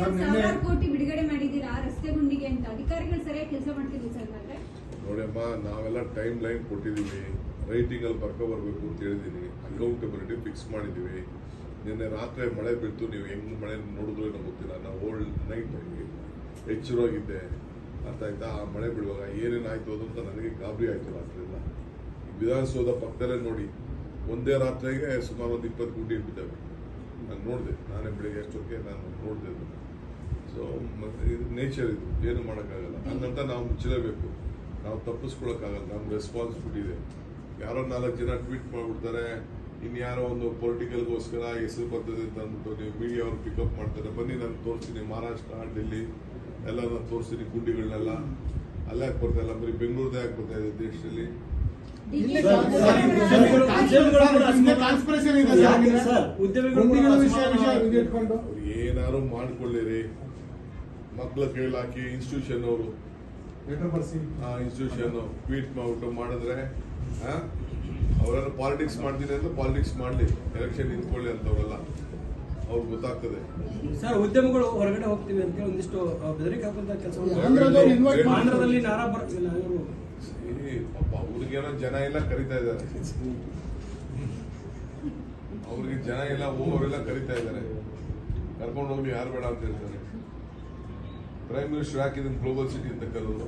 Sir, ನಿನ್ನೆ- ಕೋಟಿ ಬಿಡುಗಡೆ ಮಾಡಿದ್ದೀರಾ? ರಸ್ತೆ ಗುಂಡಿಗೆ ಅಂತ. ಅಧಿಕಾರಿಗಳು ಸರಿಯಾಗಿ ಕೆಲಸ ಮಾಡ್ತಿದ್ರು ಸರ್ ಹಾಗಾದ್ರೆ? ನೋಡಮ್ಮ ನಾವೆಲ್ಲ ಟೈಮ್ ಲೈನ್ ಕೊಟ್ಟಿದ್ದೀವಿ. ರೈಟಿಂಗ್ ಅಲ್ಲಿ ಬರ್ಕೊ ಬರ್ಬೇಕು ಅಂತ ಹೇಳಿದೀನಿ ಅಕೌಂಟಬಿಲಿಟಿ ಫಿಕ್ಸ್ ಮಾಡಿದ್ದೀವಿ. ನಿನ್ನೆ ರಾತ್ರಿ ಮಳೆ ಬಿತ್ತು. ನೀವು ಹೆಂಗ್ ಮಳೆ ನೋಡಿದ್ರು ಏನೋ ಗೊತ್ತಿಲ್ಲ. ನಾವು ಓಲ್ಡ್ ನೈಟ್ ಎಚ್ಚರವಾಗಿದ್ದೆ. ಅರ್ಥ ಆಯ್ತಾ? ಆ ಮಳೆ ಬಿಡುವಾಗ ಏನೇನಾಯ್ತು ಅದು ಅಂತ ನನಗೆ ಗಾಬರಿ ಆಯ್ತು ರಾತ್ರಿಯಿಂದ ವಿಧಾನಸೌಧ ಪಕ್ಕದಲ್ಲೇ ನೋಡಿ ಒಂದೇ ರಾತ್ರಿಗೆ ಸುಮಾರು ಒಂದು ಇಪ್ಪತ್ತು ಗುಂಡಿ ಬಿದ್ದಾವೆ ನಾನು ನೋಡಿದೆ. ನಾನೇ ಬೆಳಿಗ್ಗೆ ಎಷ್ಟೊತ್ತಿಗೆ ನಾನು ನೋಡಿದೆ ಸೊ ಮತ್ತು ಇದು ನೇಚರ್ ಇದು ಏನು ಮಾಡೋಕ್ಕಾಗಲ್ಲ. ಹಂಗಂತ ನಾವು ಮುಚ್ಚಲೇಬೇಕು. ನಾವು ತಪ್ಪಿಸ್ಕೊಳಕ್ಕಾಗಲ್ಲ ನಮ್ಮ ರೆಸ್ಪಾನ್ಸಿಬಿಲಿಟಿ ಇದೆ. ಯಾರೋ ನಾಲ್ಕು ಜನ ಟ್ವೀಟ್ ಮಾಡ್ಬಿಡ್ತಾರೆ ಇನ್ಯಾರೋ ಒಂದು ಪೊಲಿಟಿಕಲ್ಗೋಸ್ಕರ ಹೆಸರು ಬರ್ತದೆ ಅಂತ ಅಂದ್ಬಿಟ್ಟು ನೀವು ಮೀಡಿಯಾ ಅವ್ರು ಪಿಕಪ್ ಮಾಡ್ತಾರೆ. ಬನ್ನಿ ನಾನು ತೋರಿಸ್ತೀನಿ ಮಹಾರಾಷ್ಟ್ರ ಡೆಲ್ಲಿ ಎಲ್ಲ ನಾನು ತೋರಿಸ್ತೀನಿ ಗುಂಡಿಗಳನ್ನೆಲ್ಲ. ಅಲ್ಲೇ ಯಾಕೆ ಬರ್ತಾ ಇಲ್ಲ? ಬರೀ ಬೆಂಗಳೂರದೇ ಯಾಕೆ ಬರ್ತಾ ಇದೆ ದೇಶದಲ್ಲಿ? ಏನಾರು ಮಾಡ್ಕೊಳ್ಳಿರಿ. ಮಕ್ಳ ಕೇಳಾಕಿ ಹಾಕಿ ಇನ್ಸ್ಟಿಟ್ಯೂಷನ್ ಅವರು. ಲೆಟರ್ ಬರ್ಸಿ. ಆ ಇನ್ಸ್ಟಿಟ್ಯೂಷನ್ ಟ್ವೀಟ್ ಮಾಡ್ಬಿಟ್ಟು ಮಾಡಿದ್ರೆ ಅವರೆಲ್ಲ ಪಾಲಿಟಿಕ್ಸ್ ಮಾಡ್ತೀನಿ ಅಂದ್ರೆ ಪಾಲಿಟಿಕ್ಸ್ ಮಾಡ್ಲಿ. ಎಲೆಕ್ಷನ್ ನಿಂತ್ಕೊಳ್ಳಿ ಅಂತವರೆಲ್ಲ. ಅವ್ರಿಗೆ ಗೊತ್ತಾಗ್ತದೆ. ಸರ್ ಉದ್ಯಮಗಳು ಹೊರಗಡೆ ಹೋಗ್ತೀವಿ ಅಂತ ಹೇಳಿ ಒಂದಿಷ್ಟು ಬೆದರಿಕೆ ಹಾಕುವಂತ ಕೆಲಸ ಅವ್ರಿಗೆ ಆಂಧ್ರದಲ್ಲಿ ನಾರಾ ಪಾಪ ಅವ್ರಿಗೇನೋ ಜನ ಎಲ್ಲ ಕರಿತಾ ಇದ್ದಾರೆ. ಅವ್ರಿಗೆ ಜನ ಎಲ್ಲ ಹೋಗೋರೆಲ್ಲ ಕರಿತಾ ಇದ್ದಾರೆ. ಕರ್ಕೊಂಡು ಹೋಗಿ ಯಾರು ಬೇಡ ಅಂತ ಹೇಳ್ತಾರೆ. ಪ್ರೈಮ್ ಮಿನಿಸ್ಟರ್ ಯಾಕೆ ಇದನ್ನ ಗ್ಲೋಬಲ್ ಸಿಟಿ ಅಂತ ಕರೆದು.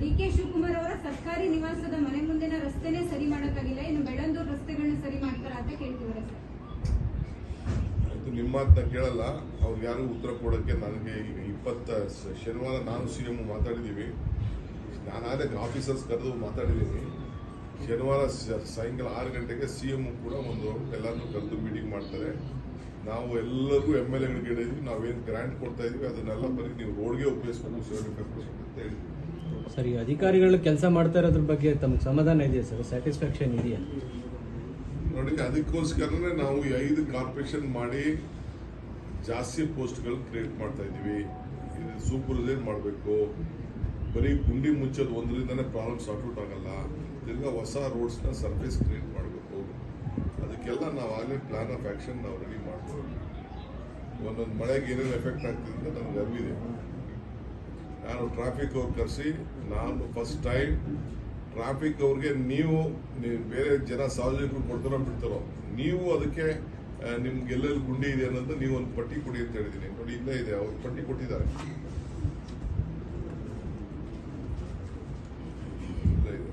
ಡಿ ಕೆ ಶಿವಕುಮಾರ್ ಅವರ ಸರ್ಕಾರಿ ನಿವಾಸದ ಮನೆ ಮುಂದಿನ ರಸ್ತೆನೇ ಸರಿ ಮಾಡಕ್ಕಾಗಿಲ್ಲ. ಇನ್ನು ಬೆಳ್ಳಂದೂರು ರಸ್ತೆಗಳನ್ನ ಸರಿ ಮಾಡ್ತಾರ ಅಂತ ಕೇಳ್ತಿದ್ದಾರೆ ಇದು ನಿಮ್ಮ ಮಾತನ್ನ ಕೇಳಲ್ಲ. ಅವ್ರಿಗೆ ಯಾರು ಉತ್ತರ ಕೊಡೋಕ್ಕೆ ನನಗೆ ಈಗ ಇಪ್ಪತ್ತ ಶನಿವಾರ ನಾನು ಸಿ ಎಂ ಮಾತಾಡಿದ್ದೀವಿ ನಾನಾದ್ರೆ ಆಫೀಸರ್ಸ್ ಕರೆದು ಮಾತಾಡಿದ್ದೀನಿ ಶನಿವಾರ ಸಾಯಂಕಾಲ ಆರು ಗಂಟೆಗೆ ಸಿ ಎಂ ಕೂಡ ಒಂದು ಎಲ್ಲರನ್ನೂ ಕರೆದು ಮೀಟಿಂಗ್ ಮಾಡ್ತಾರೆ. ನಾವು ಎಲ್ಲರಿಗೂ ಎಂ ಎಲ್ ಎಗಳಿಗೆ ಹೇಳಿದ್ವಿ ನಾವೇನು ಗ್ರಾಂಟ್ ಕೊಡ್ತಾ ಇದೀವಿ ಅದನ್ನೆಲ್ಲ ಬರೀ ನೀವು ರೋಡ್ಗೆ ಉಪಯೋಗಿಸ್ಬೇಕು ಸೆವೆಂಟಿ ಫೈವ್ ಪರ್ಸೆಂಟ್ ಅಂತ ಹೇಳಿದ್ವಿ. ಸರ್ ಈ ಅಧಿಕಾರಿಗಳು ಕೆಲಸ ಮಾಡ್ತಾ ಇರೋದ್ರ ಬಗ್ಗೆ ತಮ್ಗೆ ಸಮಾಧಾನ ಇದೆಯಾ ಸರ್? ಸ್ಯಾಟಿಸ್ಫ್ಯಾಕ್ಷನ್ ಇದೆಯಾ? ನೋಡಿ ಅದಕ್ಕೋಸ್ಕರನೇ ನಾವು ಈ ಐದು ಕಾರ್ಪೊರೇಷನ್ ಮಾಡಿ ಜಾಸ್ತಿ ಪೋಸ್ಟ್ಗಳು ಕ್ರಿಯೇಟ್ ಮಾಡ್ತಾ ಇದ್ದೀವಿ ಇದು ಸೂಪರ್ವೈಸರ್ ಮಾಡಬೇಕು. ಬರೀ ಗುಂಡಿ ಮುಚ್ಚೋದು ಒಂದರಿಂದನೇ ಪ್ರಾಬ್ಲಮ್ ಸಾರ್ಟ್ ಔಟ್ ಆಗಲ್ಲ. ತಿರ್ಗಾ ಹೊಸ ರೋಡ್ಸ್ನ ಸರ್ಫೇಸ್ ಕ್ರಿಯೇಟ್ ಮಾಡಬೇಕು. ನಾವು ಆಗಲೇ ಪ್ಲಾನ್ ಆಫ್ ಆ್ಯಕ್ಷನ್ ನಾವು ರೆಡಿ ಮಾಡ್ತೀವಿ ಒಂದೊಂದು ಮಳೆಗೆ ಏನೇನು ಎಫೆಕ್ಟ್ ಆಗ್ತಿದೆ ಅಂತ ನಮ್ಗೆ ಅರಿವಿದೆ. ನಾನು ಟ್ರಾಫಿಕ್ ಅವ್ರು ಕರೆಸಿ, ನಾನು ಫಸ್ಟ್ ಟೈಮ್ ಟ್ರಾಫಿಕ್ ಅವ್ರಿಗೆ ನೀವು ಬೇರೆ ಜನ ಸಾರ್ವಜನಿಕರು ಕೊಡ್ತಾರೋ ಬಿಡ್ತಾರೋ, ನೀವು ಅದಕ್ಕೆ ನಿಮ್ಗೆ ಎಲ್ಲೆಲ್ಲಿ ಗುಂಡಿ ಇದೆ ಅನ್ನೋದು ನೀವು ಒಂದು ಪಟ್ಟಿ ಕೊಡಿ ಅಂತ ಹೇಳಿದ್ದೀನಿ. ನೋಡಿ, ಇಲ್ಲೇ ಇದೆ, ಅವ್ರು ಪಟ್ಟಿ ಕೊಟ್ಟಿದ್ದಾರೆ ಇಲ್ಲೇ ಇದೆ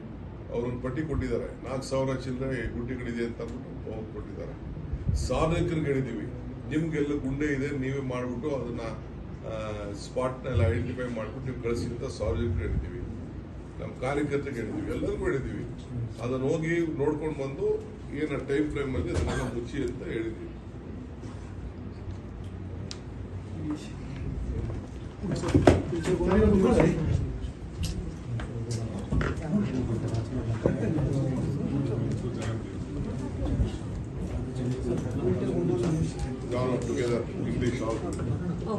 ಅವ್ರೊಂದು ಪಟ್ಟಿ ಕೊಟ್ಟಿದ್ದಾರೆ. ನಾಲ್ಕು ಸಾವಿರ ಚಿಲ್ಲರೆ ಗುಂಡಿಗಳಿದೆ ಅಂತ ಅಂದ್ಬಿಟ್ಟು ಅವ್ರು ಕೊಟ್ಟಿದ್ದಾರೆ. ಸಾರ್ವಜನಿಕರಿಗೆ ಹೇಳಿದ್ದೀವಿ. ನಿಮ್ಗೆಲ್ಲ ಗುಂಡೆ ಇದೆ, ನೀವೇ ಮಾಡಿಬಿಟ್ಟು ಅದನ್ನ ಸ್ಪಾಟ್ನೆಲ್ಲ ಐಡೆಂಟಿಫೈ ಮಾಡಿಬಿಟ್ಟು ನೀವು ಕಳಿಸಿ ಅಂತ ಸಾರ್ವಜನಿಕರು ಹೇಳಿದ್ದೀವಿ. ನಮ್ಮ ಕಾರ್ಯಕರ್ತರಿಗೆ ಹೇಳಿದ್ದೀವಿ. ಎಲ್ಲರಿಗೂ ಹೇಳಿದ್ದೀವಿ. ಅದನ್ನ ಹೋಗಿ ನೋಡ್ಕೊಂಡು ಬಂದು ಏನ ಟೈಮ್ ಫ್ರೇಮ್ ಅಲ್ಲಿ ಅದನ್ನೆಲ್ಲ ಮುಚ್ಚಿ ಅಂತ ಹೇಳಿದ್ದೀವಿ. Down together, English also.